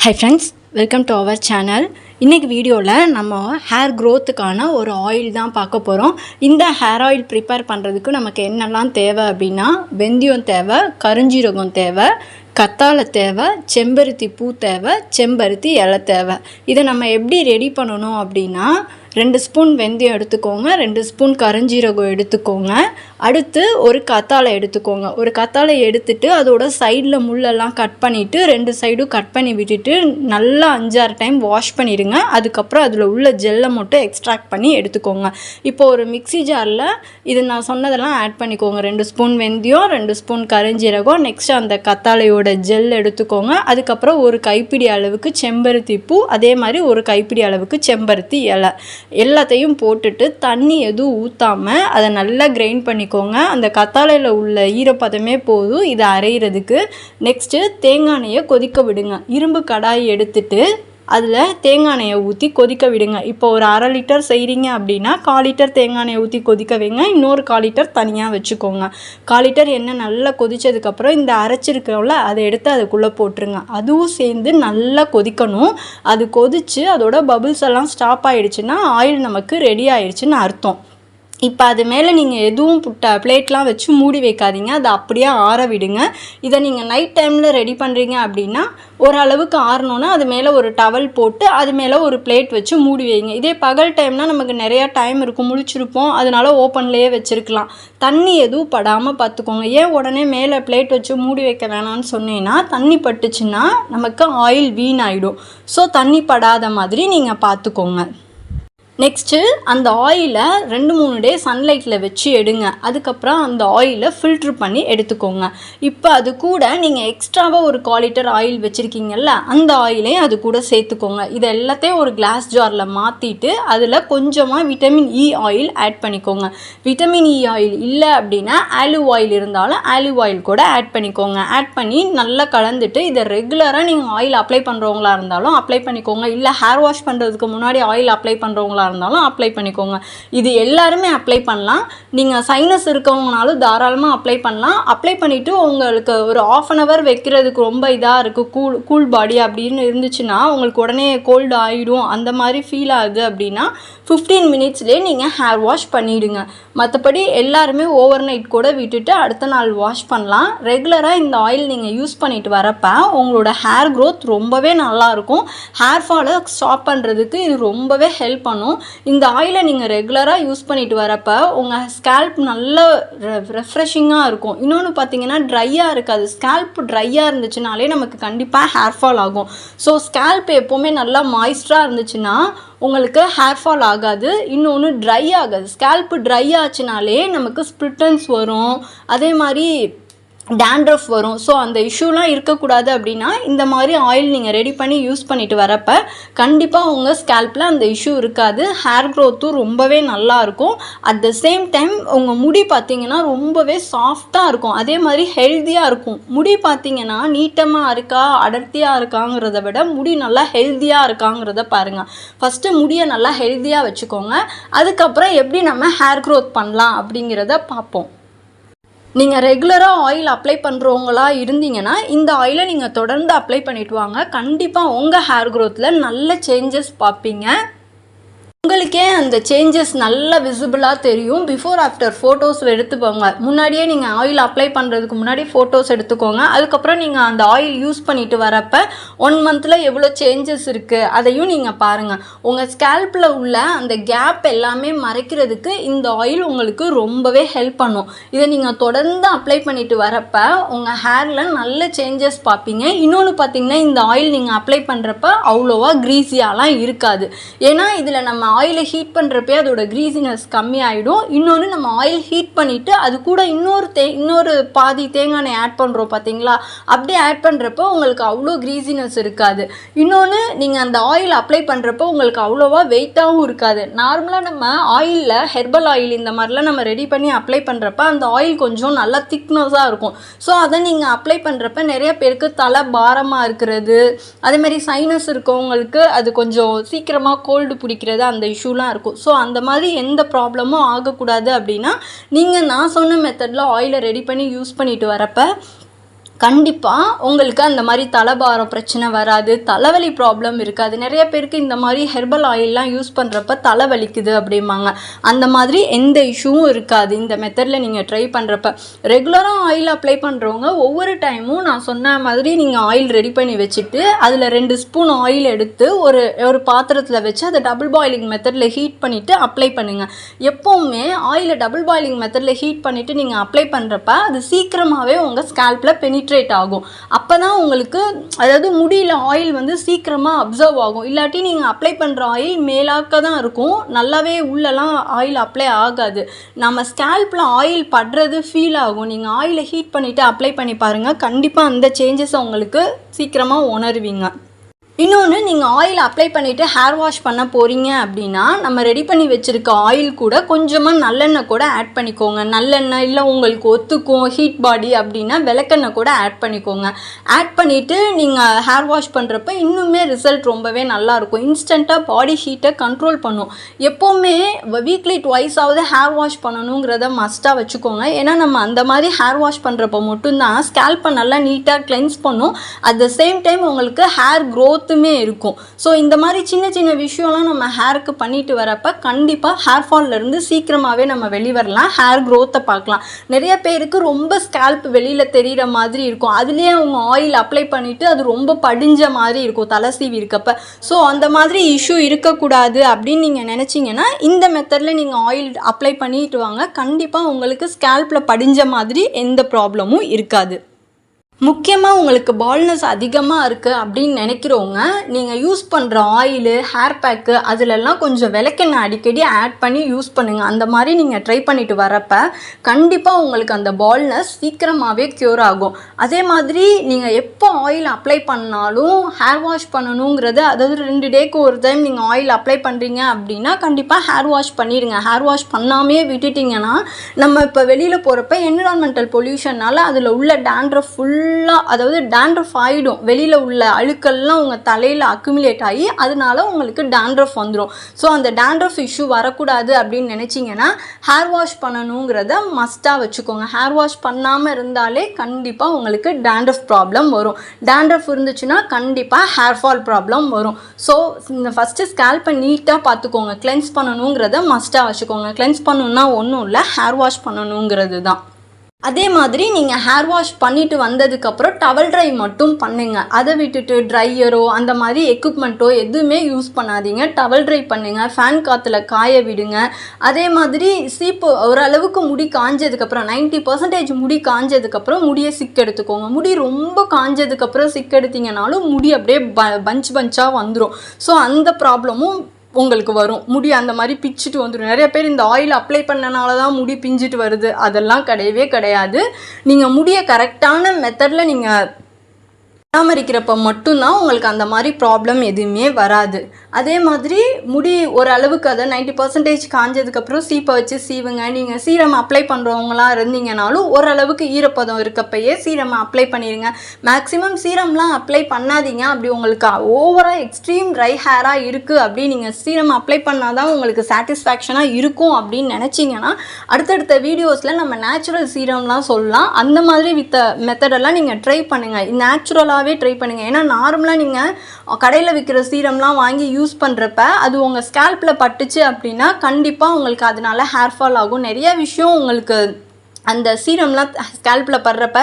Hi friends welcome to our channel இன்றைக்கி வீடியோவில் நம்ம ஹேர் க்ரோத்துக்கான ஒரு ஆயில் தான் பார்க்க போகிறோம் இந்த ஹேர் ஆயில் ப்ரிப்பேர் பண்ணுறதுக்கு நமக்கு என்னெல்லாம் தேவை அப்படின்னா வெந்தயம் தேவை கருஞ்சீரகம் தேவை கத்தாழை தேவை செம்பருத்தி பூ தேவை செம்பருத்தி இலை தேவை. இதை நம்ம எப்படி ரெடி பண்ணணும் அப்படின்னா ரெண்டு ஸ்பூன் வெந்தயம் எடுத்துக்கோங்க ரெண்டு ஸ்பூன் கருஞ்சீரகம் எடுத்துக்கோங்க. அடுத்து ஒரு கத்தாழை எடுத்துக்கோங்க. ஒரு கத்தாழை எடுத்துட்டு அதோட சைடில் முள்ளெல்லாம் கட் பண்ணிவிட்டு ரெண்டு சைடும் கட் பண்ணி விட்டுட்டு நல்லா அஞ்சாறு டைம் வாஷ் பண்ணிடுங்க. அதுக்கப்புறம் அதில் உள்ள ஜெல்லை மட்டும் எக்ஸ்ட்ராக்ட் பண்ணி எடுத்துக்கோங்க. இப்போ ஒரு மிக்ஸி ஜாரில் இது நான் சொன்னதெல்லாம் ஆட் பண்ணிக்கோங்க. ரெண்டு ஸ்பூன் வெந்தயம் ரெண்டு ஸ்பூன் கருஞ்சீரகம் நெக்ஸ்ட் அந்த கத்தாழையோட ஜெல் எடுத்துக்கோங்க. அதுக்கப்புறம் ஒரு கைப்பிடி அளவுக்கு செம்பருத்தி பூ அதே மாதிரி ஒரு கைப்பிடி அளவுக்கு செம்பருத்தி இலை. எல்லாத்தையும் போட்டுட்டு தண்ணி எதுவும் ஊற்றாமல் அதை நல்லா கிரைண்ட் பண்ணிக்கோங்க. அந்த கத்தாழையில் உள்ள ஈரப்பதமே போதும். இதை அரைகிறதுக்கு நெக்ஸ்ட்டு தேங்காய் எண்ணெயை கொதிக்க விடுங்க. இரும்பு கடாய் எடுத்துட்டு அதில் தேங்காய் எண்ணெயை ஊற்றி கொதிக்க விடுங்க. இப்போ ஒரு அரை லிட்டர் செய்கிறீங்க அப்படின்னா கால் லிட்டர் தேங்காய் எண்ணெயை ஊற்றி கொதிக்க வைங்க. இன்னொரு கால் லிட்டர் தனியாக வச்சுக்கோங்க. கால் லிட்டர் எண்ணெய் நல்லா கொதித்ததுக்கப்புறம் இந்த அரைச்சிருக்கோம்ல அதை எடுத்து அதுக்குள்ளே போட்டுருங்க. அதுவும் சேர்ந்து நல்லா கொதிக்கணும். அது கொதித்து அதோட பபுள்ஸ் எல்லாம் ஸ்டாப் ஆகிடுச்சுன்னா ஆயில் நமக்கு ரெடி ஆயிடுச்சுன்னு அர்த்தம். இப்போ அது மேலே நீங்கள் எதுவும் புட்ட பிளேட்லாம் வச்சு மூடி வைக்காதீங்க. அதை அப்படியே ஆற விடுங்க. இதை நீங்கள் நைட் டைமில் ரெடி பண்ணுறீங்க அப்படின்னா ஓரளவுக்கு ஆறணுன்னா அது மேலே ஒரு டவல் போட்டு அது மேலே ஒரு பிளேட் வச்சு மூடி வைங்க. இதே பகல் டைம்னால் நமக்கு நிறையா டைம் இருக்கும். முழிச்சிருப்போம். அதனால ஓப்பன்லேயே வச்சுருக்கலாம். தண்ணி எதுவும் படாமல் பார்த்துக்கோங்க. ஏன் உடனே மேலே பிளேட் வச்சு மூடி வைக்க வேணாம்னு சொன்னீங்கன்னா தண்ணி பட்டுச்சுன்னா நமக்கு ஆயில் வீணாயிடும். ஸோ தண்ணி படாத மாதிரி நீங்கள் பார்த்துக்கோங்க. நெக்ஸ்ட்டு அந்த ஆயிலை ரெண்டு மூணு டே சன்லைட்டில் வச்சு எடுங்க. அதுக்கப்புறம் அந்த ஆயிலை ஃபில்ட்ரு பண்ணி எடுத்துக்கோங்க. இப்போ அது கூட நீங்கள் எக்ஸ்ட்ராவாக ஒரு காலிட்டர் ஆயில் வச்சுருக்கீங்கல்ல அந்த ஆயிலையும் அது கூட சேர்த்துக்கோங்க. இது எல்லாத்தையும் ஒரு கிளாஸ் ஜாரில் மாற்றிட்டு அதில் கொஞ்சமாக vitamin E e oil add பண்ணிக்கோங்க. விட்டமின் இ ஆயில் இல்லை அப்படின்னா ஆலிவ் ஆயில் இருந்தாலும் ஆலிவ் ஆயில் கூட ஆட் பண்ணிக்கோங்க. ஆட் பண்ணி நல்லா கலந்துட்டு இதை ரெகுலராக நீங்கள் ஆயில் அப்ளை பண்ணுறவங்களா இருந்தாலும் அப்ளை பண்ணிக்கோங்க. இல்லை ஹேர் வாஷ் பண்ணுறதுக்கு முன்னாடி ஆயில் அப்ளை பண்ணுறவங்களா இருந்தாலும் அப்ளை பண்ணிக்கோங்க. இது எல்லாருமே அப்ளை பண்ணலாம். நீங்கள் சைனஸ் இருக்கவங்கனாலும் தாராளமாக அப்ளை பண்ணலாம். அப்ளை பண்ணிவிட்டு உங்களுக்கு ஒரு ஆஃப் அன் ஹவர் வைக்கிறதுக்கு ரொம்ப இதாக இருக்குது கூல் கூல் பாடி அப்படின்னு இருந்துச்சுன்னா உங்களுக்கு உடனே கோல்டு ஆகிடும் அந்த மாதிரி ஃபீல் ஆகுது அப்படின்னா ஃபிஃப்டீன் மினிட்ஸ்லேயே நீங்கள் ஹேர் வாஷ் பண்ணிவிடுங்க மற்றபடி எல்லாருமே ஓவர் நைட் கூட விட்டுட்டு அடுத்த நாள் வாஷ் பண்ணலாம். ரெகுலராக இந்த ஆயில் நீங்கள் யூஸ் பண்ணிட்டு வரப்போ உங்களோட ஹேர் க்ரோத் ரொம்பவே நல்லாயிருக்கும் ஹேர் ஃபாலை ஸ்டாப் பண்ணுறதுக்கு இது ரொம்பவே ஹெல்ப் பண்ணும். இந்த ஆயிலை நீங்கள் ரெகுலராக யூஸ் பண்ணிட்டு வரப்போ உங்கள் ஸ்கேல்ப் நல்ல ரெஃப்ரெஷிங்காக இருக்கும். இன்னொன்று பார்த்தீங்கன்னா ட்ரையாக இருக்காது. ஸ்கேல்ப் ட்ரையாக இருந்துச்சுனாலே நமக்கு கண்டிப்பாக ஹேர் ஃபால் ஆகும். ஸோ ஸ்கேல்ப் எப்போவுமே நல்லா மாய்ஸ்டராக இருந்துச்சுன்னா உங்களுக்கு ஹேர் ஃபால் ஆகாது. இன்னொன்று ட்ரை ஆகாது. ஸ்கேல்ப் ட்ரை ஆச்சுனாலே நமக்கு ஸ்ப்ரிட்டன்ஸ் வரும். அதே மாதிரி டேண்ட்ரஃப் வரும். ஸோ அந்த இஷ்யூலாம் இருக்கக்கூடாது அப்படின்னா இந்த மாதிரி ஆயில் நீங்கள் ரெடி பண்ணி யூஸ் பண்ணிட்டு வரப்போ கண்டிப்பாக உங்கள் ஸ்கேல்பில் அந்த இஷ்யூ இருக்காது. ஹேர் க்ரோத்தும் ரொம்பவே நல்லா இருக்கும். அட் த சேம் டைம் உங்கள் முடி பார்த்தீங்கன்னா ரொம்பவே சாஃப்டாக இருக்கும். அதே மாதிரி ஹெல்த்தியாக இருக்கும். முடி பார்த்தீங்கன்னா நீட்டமாக இருக்கா அடர்த்தியாக இருக்காங்கிறத விட முடி நல்லா ஹெல்த்தியாக இருக்காங்கிறத பாருங்கள் ஃபஸ்ட்டு முடியை நல்லா ஹெல்த்தியாக வச்சுக்கோங்க. அதுக்கப்புறம் எப்படி நம்ம ஹேர் க்ரோத் பண்ணலாம் அப்படிங்கிறத பார்ப்போம். நீங்கள் ரெகுலராக ஆயில் அப்ளை பண்ணுறவங்களா இருந்தீங்கன்னா இந்த ஆயிலை நீங்கள் தொடர்ந்து அப்ளை பண்ணிவிட்டு வாங்க. கண்டிப்பாக உங்கள் ஹேர் க்ரோத்தில் நல்ல சேஞ்சஸ் பார்ப்பீங்க. உங்களுக்கே அந்த சேஞ்சஸ் நல்லா விசிபிளாக தெரியும். பிஃபோர் ஆஃப்டர் ஃபோட்டோஸ் எடுத்துக்கோங்க. முன்னாடியே நீங்கள் ஆயில் அப்ளை பண்ணுறதுக்கு முன்னாடி ஃபோட்டோஸ் எடுத்துக்கோங்க. அதுக்கப்புறம் நீங்கள் அந்த ஆயில் யூஸ் பண்ணிட்டு வரப்போ ஒன் மந்தில் எவ்வளோ சேஞ்சஸ் இருக்குது அதையும் நீங்கள் பாருங்கள் உங்கள் ஸ்கேல்பில் உள்ள அந்த கேப் எல்லாமே மறைக்கிறதுக்கு இந்த ஆயில் உங்களுக்கு ரொம்பவே ஹெல்ப் பண்ணும். இதை நீங்கள் தொடர்ந்து அப்ளை பண்ணிட்டு வரப்போ உங்கள் ஹேரில் நல்ல சேஞ்சஸ் பார்ப்பீங்க. இன்னொன்று பார்த்தீங்கன்னா இந்த ஆயில் நீங்கள் அப்ளை பண்ணுறப்ப அவ்வளோவா க்ரீஸியாலாம் இருக்காது. ஏன்னா இதில் நம்ம ஆயிலை ஹீட் பண்ணுறப்பே அதோட க்ரீஸினஸ் கம்மியாகிடும் இன்னொன்று நம்ம ஆயில் ஹீட் பண்ணிவிட்டு அது கூட இன்னொரு தே இன்னொரு பாதி தேங்காய் எண்ணெய் ஆட் பண்ணுறோம் பார்த்தீங்களா அப்படியே ஆட் பண்ணுறப்போ உங்களுக்கு அவ்வளோ க்ரீஸினஸ் இருக்காது. இன்னொன்று நீங்கள் அந்த ஆயில் அப்ளை பண்ணுறப்போ உங்களுக்கு அவ்வளோவா வெயிட்டாகவும் இருக்காது. நார்மலாக நம்ம ஆயிலில் ஹெர்பல் ஆயில் இந்த மாதிரிலாம் நம்ம ரெடி பண்ணி அப்ளை பண்ணுறப்ப அந்த ஆயில் கொஞ்சம் நல்லா திக்னஸாக இருக்கும். ஸோ அதை நீங்கள் அப்ளை பண்ணுறப்ப நிறைய பேருக்கு தலை பாரமாக இருக்கிறது. அதேமாதிரி சைனஸ் இருக்கவங்களுக்கு அது கொஞ்சம் சீக்கிரமாக கோல்டு பிடிக்கிறது அந்த அந்த இஷ்யூலாம் இருக்கும். ஸோ அந்த மாதிரி எந்த ப்ராப்ளமும் ஆகக்கூடாது அப்படின்னா நீங்கள் நான் சொன்ன மெத்தடில் ஆயிலை ரெடி பண்ணி யூஸ் பண்ணிட்டு வரப்போ கண்டிப்பாக உங்களுக்கு அந்த மாதிரி தலைபாரம் பிரச்சனை வராது தலைவலி ப்ராப்ளம் இருக்காது. நிறைய பேருக்கு இந்த மாதிரி ஹெர்பல் ஆயிலெலாம் யூஸ் பண்ணுறப்ப தலை வலிக்குது அப்படிம்பாங்க. அந்த மாதிரி எந்த இஷ்யூவும் இருக்காது. இந்த மெத்தடில் நீங்கள் ட்ரை பண்ணுறப்ப ரெகுலராக ஆயில் அப்ளை பண்ணுறவங்க ஒவ்வொரு டைமும் நான் சொன்ன மாதிரி நீங்கள் ஆயில் ரெடி பண்ணி வச்சுட்டு அதில் ரெண்டு ஸ்பூன் ஆயில் எடுத்து ஒரு ஒரு பாத்திரத்தில் வச்சு அதை டபுள் பாயிலிங் மெத்தடில் ஹீட் பண்ணிவிட்டு அப்ளை பண்ணுங்கள் எப்போவுமே ஆயிலை டபுள் பாயிலிங் மெத்தடில் ஹீட் பண்ணிவிட்டு நீங்கள் அப்ளை பண்ணுறப்ப அது சீக்கிரமாகவே உங்கள் ஸ்கேல்பில் பெனிட்ரேட் ஆகும். அப்போ தான் உங்களுக்கு அதாவது முடியில் ஆயில் வந்து சீக்கிரமாக அப்சர்வ் ஆகும். இல்லாட்டி நீங்கள் அப்ளை பண்ணுற ஆயில் மேலாக்க தான் இருக்கும். நல்லாவே உள்ளெல்லாம் ஆயில் அப்ளை ஆகாது. நம்ம ஸ்கேல்பில் ஆயில் படுறது ஃபீல் ஆகும். நீங்கள் ஆயிலை ஹீட் பண்ணிவிட்டு அப்ளை பண்ணி பாருங்கள் கண்டிப்பாக அந்த சேஞ்சஸை உங்களுக்கு சீக்கிரமாக உணருவீங்க. இன்னொன்று நீங்கள் ஆயில் அப்ளை பண்ணிவிட்டு ஹேர் வாஷ் பண்ண போகிறீங்க அப்படின்னா நம்ம ரெடி பண்ணி வச்சுருக்க ஆயில் கூட கொஞ்சமாக நல்லெண்ணெய் கூட ஆட் பண்ணிக்கோங்க. நல்லெண்ணெய் இல்லை உங்களுக்கு ஒத்துக்கும் ஹீட் பாடி அப்படின்னா விளக்கெண்ணெய் கூட ஆட் பண்ணிக்கோங்க. ஆட் பண்ணிவிட்டு நீங்கள் ஹேர் வாஷ் பண்ணுறப்ப இன்னுமே ரிசல்ட் ரொம்பவே நல்லாயிருக்கும் இன்ஸ்டண்ட்டாக பாடி ஹீட்டை கண்ட்ரோல் பண்ணும். எப்போவுமே வீக்லி ட்வைஸாவது ஹேர் வாஷ் பண்ணணுங்கிறத மஸ்ட்டாக வச்சுக்கோங்க. ஏன்னா நம்ம அந்த மாதிரி ஹேர் வாஷ் பண்ணுறப்ப மட்டும்தான் ஸ்கேல்பை நல்லா நீட்டாக கிளென்ஸ் பண்ணும். அட் த சேம் டைம் உங்களுக்கு ஹேர் க்ரோத் க்ரோத்துமே இருக்கும். ஸோ இந்த மாதிரி சின்ன சின்ன விஷயம்லாம் நம்ம ஹேருக்கு பண்ணிட்டு வரப்போ கண்டிப்பாக ஹேர் ஃபால்லேருந்து சீக்கிரமாகவே நம்ம வெளிவரலாம் ஹேர் க்ரோத்தை பார்க்கலாம். நிறைய பேருக்கு ரொம்ப ஸ்கேல்ப் வெளியில் தெரிகிற மாதிரி இருக்கும். அதுலேயே அவங்க ஆயில் அப்ளை பண்ணிவிட்டு அது ரொம்ப படிஞ்ச மாதிரி இருக்கும். தலை சீவி இருக்கப்ப. ஸோ அந்த மாதிரி இஷ்யூ இருக்கக்கூடாது அப்படின்னு நீங்கள் நினச்சிங்கன்னா இந்த மெத்தடில் நீங்கள் ஆயில் அப்ளை பண்ணிட்டு வாங்க. கண்டிப்பாக உங்களுக்கு ஸ்கேல்ப்பில் படிஞ்ச மாதிரி எந்த ப்ராப்ளமும் இருக்காது. முக்கியமாக உங்களுக்கு பால்னஸ் அதிகமாக இருக்குது அப்படின்னு நினைக்கிறவங்க நீங்கள் யூஸ் பண்ணுற ஆயிலு ஹேர் பேக்கு அதிலெல்லாம் கொஞ்சம் விளக்கெண்ணெய் அடிக்கடி ஆட் பண்ணி யூஸ் பண்ணுங்கள் அந்த மாதிரி நீங்கள் ட்ரை பண்ணிட்டு வரப்ப கண்டிப்பாக உங்களுக்கு அந்த பால்னஸ் சீக்கிரமாகவே க்யூர் ஆகும். அதே மாதிரி நீங்கள் எப்போ ஆயில் அப்ளை பண்ணாலும் ஹேர் வாஷ் பண்ணணுங்கிறது அதாவது ரெண்டு டேக்கு ஒரு டைம் நீங்கள் ஆயில் அப்ளை பண்ணுறீங்க அப்படின்னா கண்டிப்பாக ஹேர் வாஷ் பண்ணிடுங்க. ஹேர் வாஷ் பண்ணாமே விட்டுட்டிங்கன்னா நம்ம இப்போ வெளியில் போகிறப்ப என்விரான்மெண்டல் பொல்யூஷனால் அதில் உள்ள டேண்ட்ரஃப் ஃபுல்லாக அதாவது டேண்ட்ரஃப் ஆகிடும் வெளியில் உள்ள அழுக்கெல்லாம் உங்கள் தலையில் அக்குமுலேட் ஆகி அதனால உங்களுக்கு டேண்ட்ரஃப் வந்துடும் ஸோ அந்த டேண்ட்ரஃப் இஷ்யூ வரக்கூடாது அப்படின்னு நினச்சிங்கன்னா ஹேர் வாஷ் பண்ணணுங்கிறத மஸ்ட்டாக வச்சுக்கோங்க. ஹேர் வாஷ் பண்ணாமல் இருந்தாலே கண்டிப்பாக உங்களுக்கு டேண்ட்ரஃப் ப்ராப்ளம் வரும். டேண்ட்ரஃப் இருந்துச்சுன்னா கண்டிப்பாக ஹேர் ஃபால் ப்ராப்ளம் வரும். ஸோ இந்த ஃபஸ்ட்டு ஸ்கேல்பை நீட்டாக பார்த்துக்கோங்க. கிளென்ஸ் பண்ணணுங்கிறத மஸ்ட்டாக வச்சுக்கோங்க. கிளென்ஸ் பண்ணணுன்னா ஒன்றும் இல்லை ஹேர் வாஷ் பண்ணணுங்கிறது தான். அதே மாதிரி நீங்கள் ஹேர் வாஷ் பண்ணிட்டு வந்ததுக்கப்புறம் டவல் ட்ரை மட்டும் பண்ணுங்க. அதை விட்டுட்டு ட்ரையரோ அந்த மாதிரி எக்யூப்மெண்ட்டோ எதுவுமே யூஸ் பண்ணாதீங்க. டவல் ட்ரை பண்ணுங்கள் ஃபேன் காற்றுல காய விடுங்க. அதே மாதிரி சீப்பு ஓரளவுக்கு முடி காஞ்சதுக்கப்புறம் நைன்ட்டி பர்சன்டேஜ் முடி காஞ்சதுக்கப்புறம் முடியை சிக் எடுத்துக்கோங்க. முடி ரொம்ப காஞ்சதுக்கப்புறம் சிக் எடுத்தீங்கனாலும் முடி அப்படியே ப பஞ்ச் பஞ்சாக வந்துடும் ஸோ அந்த ப்ராப்ளமும் உங்களுக்கு வரும். முடி அந்த மாதிரி பிச்சுட்டு வந்துடும் நிறைய பேர் இந்த ஆயில் அப்ளை பண்ணனால தான் முடி பிஞ்சிட்டு வருது. அதெல்லாம் கிடையவே கிடையாது. நீங்கள் முடியை கரெக்டான மெத்தடில் நீங்கள் பராமரிக்கிறப்ப மட்டும்தான் உங்களுக்கு அந்த மாதிரி ப்ராப்ளம் எதுவுமே வராது. அதே மாதிரி முடி ஒரு அளவுக்கு அதை நைன்ட்டி பர்சன்டேஜ் காஞ்சதுக்கப்புறம் சீப்பை வச்சு சீவுங்க. நீங்கள் சீரம் அப்ளை பண்ணுறவங்களாம் இருந்தீங்கனாலும் ஓரளவுக்கு ஈரப்பதம் இருக்கப்பயே சீரம் அப்ளை பண்ணிடுங்க மேக்ஸிமம் சீரம்லாம் அப்ளை பண்ணாதீங்க. அப்படி உங்களுக்கு ஓவராக எக்ஸ்ட்ரீம் ட்ரை ஹேராக இருக்குது அப்படி நீங்கள் சீரம் அப்ளை பண்ணால் தான் உங்களுக்கு சாட்டிஸ்ஃபேக்ஷனாக இருக்கும் அப்படின்னு நினச்சிங்கன்னா அடுத்தடுத்த வீடியோஸில் நம்ம நேச்சுரல் சீரம்லாம் சொல்லலாம். அந்த மாதிரி வித்த மெத்தடெல்லாம் நீங்கள் ட்ரை பண்ணுங்கள் நேச்சுரலாகவே ட்ரை பண்ணுங்கள் ஏன்னா நார்மலாக நீங்கள் கடையில் விற்கிற சீரம்லாம் வாங்கி யூஸ் யூஸ் பண்ணுறப்ப அது உங்கள் ஸ்கேல்பில் பட்டுச்சு அப்படின்னா கண்டிப்பாக உங்களுக்கு அதனால ஹேர் ஃபால் ஆகும். நிறைய விஷயம் உங்களுக்கு அந்த சீரம்லாம் ஸ்கேல்பில் படுறப்ப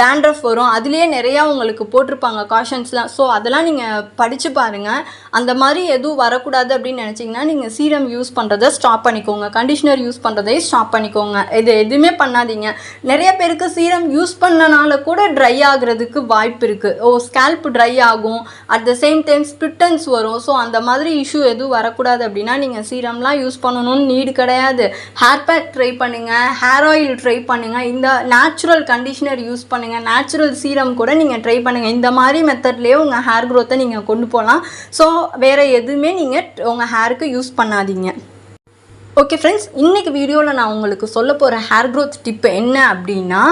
டேண்ட்ரஃப் வரும். அதுலேயே நிறையா உங்களுக்கு போட்டிருப்பாங்க காஷன்ஸ்லாம் ஸோ அதெல்லாம் நீங்கள் படித்து பாருங்கள் அந்த மாதிரி எதுவும் வரக்கூடாது அப்படின்னு நினச்சிங்கன்னா நீங்கள் சீரம் யூஸ் பண்ணுறதை ஸ்டாப் பண்ணிக்கோங்க. கண்டிஷ்னர் யூஸ் பண்ணுறதையும் ஸ்டாப் பண்ணிக்கோங்க. இது எதுவுமே பண்ணாதீங்க. நிறைய பேருக்கு சீரம் யூஸ் பண்ணனால கூட ட்ரை ஆகுறதுக்கு வாய்ப்பு இருக்குது ஓ ஸ்கேல்ப் ட்ரை ஆகும். At the same time split ends வரும். ஸோ அந்த மாதிரி இஷ்யூ எதுவும் வரக்கூடாது அப்படின்னா நீங்கள் சீரம்லாம் யூஸ் பண்ணணும்னு நீடு கிடையாது. ஹேர் பேக் ட்ரை பண்ணுங்கள் ஹேர் ஆயில் ட்ரை ட்ரை பண்ணுங்கள் இந்த நேச்சுரல் கண்டிஷனர் யூஸ் பண்ணுங்கள் நேச்சுரல் சீரம் கூட நீங்கள் ட்ரை பண்ணுங்கள் இந்த மாதிரி மெத்தட்லேயே உங்கள் ஹேர் க்ரோத்தை நீங்கள் கொண்டு போகலாம் ஸோ வேறு எதுவுமே நீங்கள் உங்கள் ஹேருக்கு யூஸ் பண்ணாதீங்க. ஓகே ஃப்ரெண்ட்ஸ் இன்றைக்கி வீடியோவில் நான் உங்களுக்கு சொல்ல போகிற ஹேர் க்ரோத் டிப் என்ன அப்படின்னா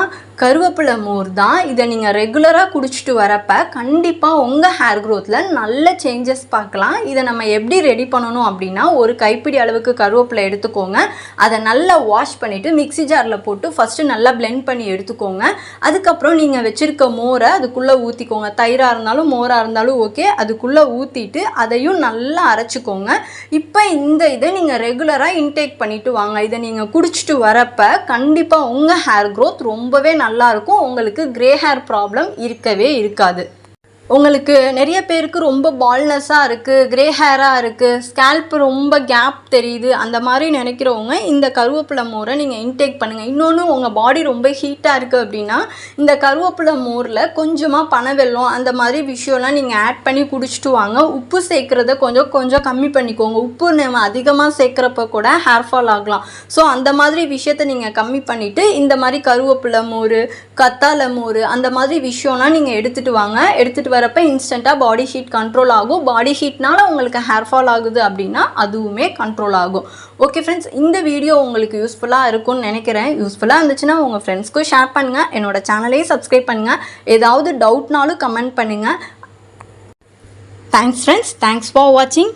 கருவேப்பிலை மோர் தான். இதை நீங்கள் ரெகுலராக குடிச்சிட்டு வரப்ப கண்டிப்பாக உங்கள் ஹேர் க்ரோத்தில் நல்ல சேஞ்சஸ் பார்க்கலாம். இதை நம்ம எப்படி ரெடி பண்ணணும் அப்படின்னா ஒரு கைப்பிடி அளவுக்கு கருவேப்பிலை எடுத்துக்கோங்க. அதை நல்லா வாஷ் பண்ணிவிட்டு மிக்ஸி ஜாரில் போட்டு ஃபஸ்ட்டு நல்லா பிளெண்ட் பண்ணி எடுத்துக்கோங்க. அதுக்கப்புறம் நீங்கள் வச்சுருக்க மோரை அதுக்குள்ளே ஊற்றிக்கோங்க தயிராக இருந்தாலும் மோராக இருந்தாலும் ஓகே அதுக்குள்ளே ஊற்றிட்டு அதையும் நல்லா அரைச்சிக்கோங்க. இப்போ இந்த இதை நீங்கள் ரெகுலராக இன்டேக் பண்ணிவிட்டு வாங்க. இதை நீங்கள் குடிச்சிட்டு வரப்போ கண்டிப்பாக உங்கள் ஹேர் க்ரோத் ரொம்பவே நல்லா நல்லாயிருக்கும். உங்களுக்கு கிரே ஹேர் ப்ராப்ளம் இருக்கவே இருக்காது. உங்களுக்கு நிறைய பேருக்கு ரொம்ப பால்னஸாக இருக்குது கிரே ஹேராக இருக்குது ஸ்கேல்ப் ரொம்ப கேப் தெரியுது அந்த மாதிரி நினைக்கிறவங்க இந்த கருவேப்பிலை மோரை நீங்கள் இன்டேக் பண்ணுங்கள் இன்னொன்று உங்கள் பாடி ரொம்ப ஹீட்டாக இருக்குது அப்படின்னா இந்த கருவேப்பிலை மோரில் கொஞ்சமாக பனவெல்லம் அந்த மாதிரி விஷயம்லாம் நீங்கள் ஆட் பண்ணி குடிச்சிட்டு வாங்க. உப்பு சேர்க்குறத கொஞ்சம் கொஞ்சம் கம்மி பண்ணிக்கோங்க. உப்பு நம்ம அதிகமாக சேர்க்குறப்ப கூட ஹேர் ஃபால் ஆகலாம். ஸோ அந்த மாதிரி விஷயத்த நீங்கள் கம்மி பண்ணிவிட்டு இந்த மாதிரி கருவேப்பிலை மோர் கத்தாழை மோர் அந்த மாதிரி விஷயம்லாம் நீங்கள் எடுத்துகிட்டு வாங்க. எடுத்துகிட்டு வரப்போ இன்ஸ்டண்ட்டாக பாடி ஹீட் கண்ட்ரோல் ஆகும். பாடி ஹீட்னால உங்களுக்கு ஹேர் ஃபால் ஆகுது அப்படின்னா அதுவுமே கண்ட்ரோல் ஆகும். ஓகே ஃப்ரெண்ட்ஸ் இந்த வீடியோ உங்களுக்கு யூஸ்ஃபுல்லாக இருக்கும்னு நினைக்கிறேன். யூஸ்ஃபுல்லாக இருந்துச்சுன்னா உங்கள் ஃப்ரெண்ட்ஸ்க்கும் ஷேர் பண்ணுங்கள் என்னோட சேனலையும் சப்ஸ்கிரைப் பண்ணுங்கள் ஏதாவது டவுட்னாலும் கமெண்ட் பண்ணுங்கள் தேங்க்ஸ் ஃப்ரெண்ட்ஸ் தேங்க்ஸ் ஃபார் வாட்சிங்